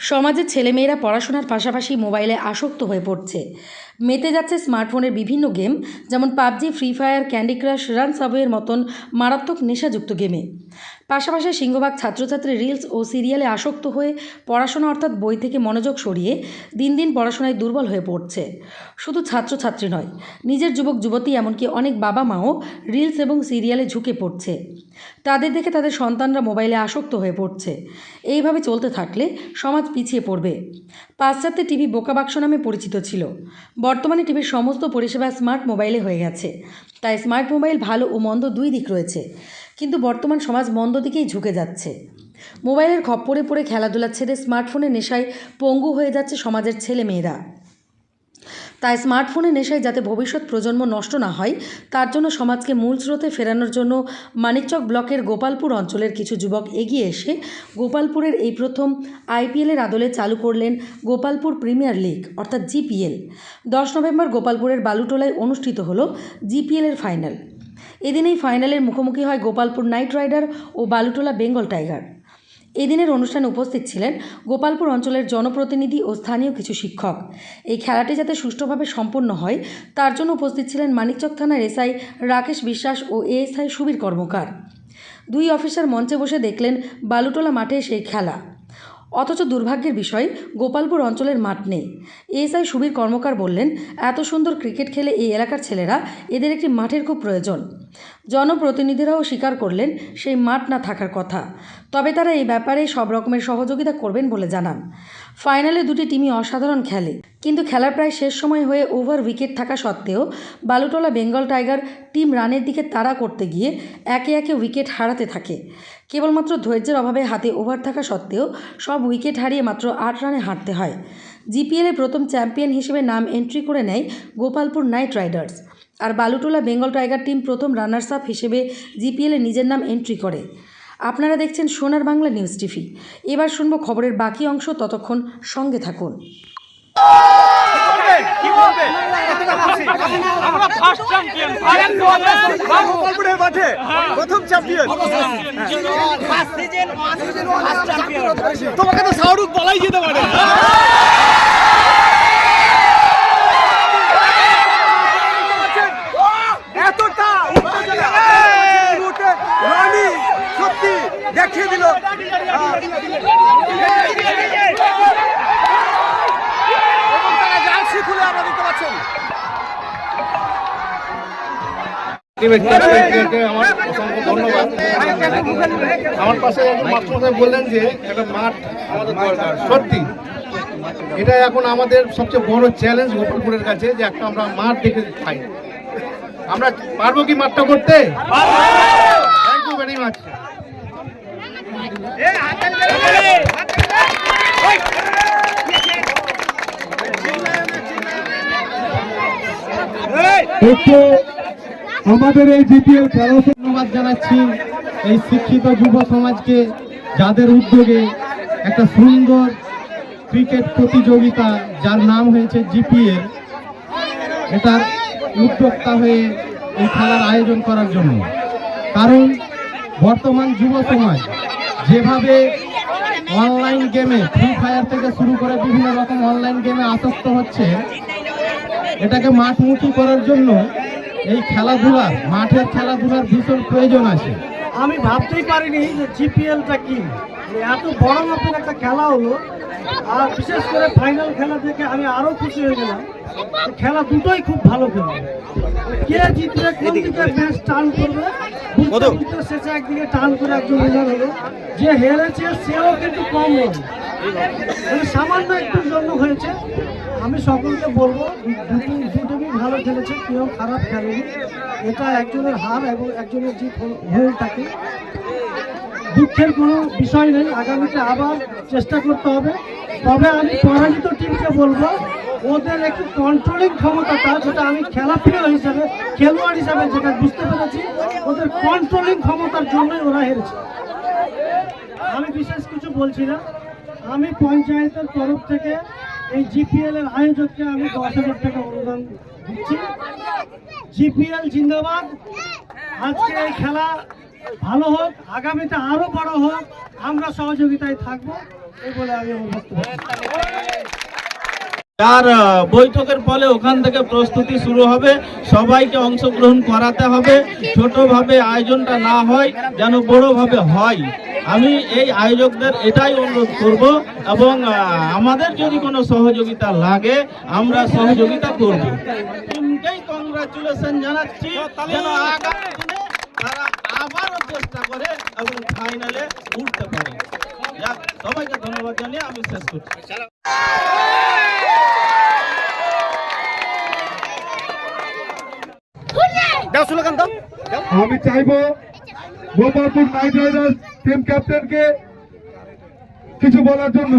সমাজের ছেলেমেয়েরা পড়াশোনার পাশাপাশি মোবাইলে আসক্ত হয়ে পড়ছে। মেতে যাচ্ছে স্মার্টফোনের বিভিন্ন গেম যেমন PUBG Free Fire Candy Crush run সাবওয়ের মতন মারাত্মক নেশাযুক্ত গেমে পাশাপাশি সিংহভাগ ছাত্রছাত্রী রিলস ও সিরিয়ালে আসক্ত হয়ে পড়াশোনা অর্থাৎ বই থেকে মনোযোগ সরিয়ে দিন দিন পড়াশোনায় দুর্বল হয়ে পড়ছে। শুধু ছাত্রছাত্রী নয়, নিজের যুবক, যুবতী, এমনকি অনেক বাবা মাও রিলস এবং সিরিয়ালে ঝুঁকে পড়ছে। তাদের দেখে তাদের সন্তানরা মোবাইলে আসক্ত হয়ে পড়ছে। এইভাবে চলতে থাকলে সমাজ পিছিয়ে পড়বে। পাশ্চাত্যে টিভি বোকাবাক্স নামে পরিচিত ছিল। বর্তমানে টিভির সমস্ত পরিষেবা স্মার্ট মোবাইলে হয়ে গেছে। তাই স্মার্ট মোবাইল ভালো ও মন্দ দুই দিক রয়েছে। কিন্তু বর্তমান সমাজ মন্দ দিকেই ঝুঁকে যাচ্ছে। মোবাইলের খপ্পরে পড়ে খেলাধুলা ছেড়ে স্মার্টফোনের নেশায় পঙ্গু হয়ে যাচ্ছে সমাজের ছেলেমেয়েরা। তাই স্মার্টফোনের নেশায় যাতে ভবিষ্যৎ প্রজন্ম নষ্ট না হয়, তার জন্য সমাজকে মূল স্রোতে ফেরানোর জন্য মানিকচক ব্লকের গোপালপুর অঞ্চলের কিছু যুবক এগিয়ে এসে গোপালপুরের এই প্রথম আইপিএলের আদলে চালু করলেন গোপালপুর প্রিমিয়ার লিগ, অর্থাৎ জিপিএল। দশ নভেম্বর গোপালপুরের বালুটোলায় অনুষ্ঠিত হলো জিপিএলের ফাইনাল। এদিন এই ফাইনালের মুখোমুখি হয় গোপালপুর নাইট রাইডার ও বালুটোলা বেঙ্গল টাইগার। এদিনের অনুষ্ঠানে উপস্থিত ছিলেন গোপালপুর অঞ্চলের জনপ্রতিনিধি ও স্থানীয় কিছু শিক্ষক। এই খেলাটি যাতে সুষ্ঠুভাবে সম্পন্ন হয়, তার জন্য উপস্থিত ছিলেন মানিকচক থানার এসআই রাকেশ বিশ্বাস ও এএসআই সুবীর কর্মকার। দুই অফিসার মঞ্চে বসে দেখলেন বালুটোলা মাঠে সেই খেলা। অথচ দুর্ভাগ্যের বিষয়, গোপালপুর অঞ্চলের মাঠ নেই। এএসআই সুবীর কর্মকার বললেন, এত সুন্দর ক্রিকেট খেলে এই এলাকার ছেলেরা, এদের একটি মাঠের খুব প্রয়োজন। জনপ্রতিনিধিরাও স্বীকার করলেন সেই মাঠ না থাকার কথা। তবে তারা এই ব্যাপারে সব রকমের সহযোগিতা করবেন বলে জানান। ফাইনালে দুটি টিমই অসাধারণ খেলে, কিন্তু খেলার প্রায় শেষ সময় হয়ে ওভার উইকেট থাকা সত্ত্বেও বালুটোলা বেঙ্গল টাইগার টিম রানের দিকে তাড়া করতে গিয়ে একে একে উইকেট হারাতে থাকে। কেবলমাত্র ধৈর্যের অভাবে হাতে ওভার থাকা সত্ত্বেও সব উইকেট হারিয়ে মাত্র আট রানে হারতে হয়। জিপিএলে প্রথম চ্যাম্পিয়ন হিসেবে নাম এন্ট্রি করে নেয় গোপালপুর নাইট রাইডার্স। আর বালুটোলা বেঙ্গল টাইগার টিম প্রথম রানার্স আপ হিসেবে জিপিএলে নিজের নাম এন্ট্রি করে। আপনারা দেখছেন সোনার বাংলা নিউজ টিভি। এবার শুনব খবরের বাকি অংশ, ততক্ষণ সঙ্গে থাকুন। তোমাকে তো শাহরুখ বলাই যেতে পারে এতটা উত্তেজনা এই মুহূর্তে রনি সত্যি দেখিয়ে দিল এবং তারা জার্সি খুলে আমরা আমার অসংখ্য ধন্যবাদ আমার পাশে মাস্টার বললেন যে একটা মাঠ আমাদের দরকার। সত্যি এটা এখন আমাদের সবচেয়ে বড় চ্যালেঞ্জ গোপালপুরের কাছে যে একটা আমরা মাঠ দেখে পাই আমরা পারব কি মাঠটা করতে? থ্যাংক ইউ ভেরি মাচ আমাদের এই জিপিএল খেলা ধন্যবাদ জানাচ্ছি এই শিক্ষিত যুব সমাজকে, যাদের উদ্যোগে একটা সুন্দর ক্রিকেট প্রতিযোগিতা, যার নাম হয়েছে জিপিএল, এটার উদ্যোক্তা হয়ে এই খেলার আয়োজন করার জন্য। কারণ বর্তমান যুব সমাজ যেভাবে অনলাইন গেমে ফ্রি ফায়ার থেকে শুরু করে বিভিন্ন রকম অনলাইন গেমে আসক্ত হচ্ছে, এটাকে মাঠমুখী করার জন্য এই খেলাধুলার, মাঠের খেলাধুলার ভীষণ প্রয়োজন আছে। আমি ভাবতেই পারিনি যে জিপিএলটা কি। মানে এত বড় মাপের একটা খেলা হলো, আর বিশেষ করে ফাইনাল খেলা দেখে আমি আরও খুশি হয়ে গেলাম খেলা দুটোই খুব ভালো খেলা। কে জিতবে, কোন দিকে ম্যাচ টার্ন করবে বুঝতে শেষে একদিকে টার্ন করে একজন হলো। যে হেরেছে, সেও কিন্তু কম হলো মানে সামান্য একটুর জন্য হয়েছে। আমি সকলকে বলব, দুটো দুটোই ভালো খেলেছে, কেউ খারাপ খেলেনি। এটা একজনের হার এবং একজনের জিত হয়ে থাকে। দুঃখের কোনো বিষয় নেই। আগামীতে আবার চেষ্টা করতে হবে। তবে আমি পরাজিত টিমকে বলব ওদের একটু কন্ট্রোলিং ক্ষমতাটা যেটা আমি খেলা প্রিয় হিসাবে, খেলোয়াড় হিসাবে যেটা বুঝতে পেরেছি, ওদের কন্ট্রোলিং ক্ষমতার জন্যই ওরা হেরেছে। আমি বিশেষ কিছু বলছি না। আমি পঞ্চায়েতের তরফ থেকে এই জিপিএল এর আয়োজককে আমি দশ হাজার টাকা অনুদান দিচ্ছি। জিপিএল জিন্দাবাদ। আজকে এই খেলা ভালো হোক, আগামীতে আরও বড় হোক, আমরা সহযোগিতায় থাকব, এই বলে আমি আমার আর বৈঠকের ফলে ওখান থেকে প্রস্তুতি শুরু হবে। সবাইকে অংশগ্রহণ করাতে হবে। ছোটভাবে আয়োজনটা না হয়, যেন বড়ভাবে হয়। আমি এই আয়োজকদের এটাই অনুরোধ করব এবং আমাদের যদি কোনো সহযোগিতা লাগে, আমরা সহযোগিতা করব। কংগ্রাচুলেশন জানাচ্ছি। তারা আবারও চেষ্টা করে এবং ফাইনালে উঠতে পারে। সবাইকে ধন্যবাদ জানিয়ে আমি শেষ করছি। আমি চাইব গোপালপুর নাইট রাইডার্স টিম ক্যাপ্টেনকে কিছু বলার জন্য।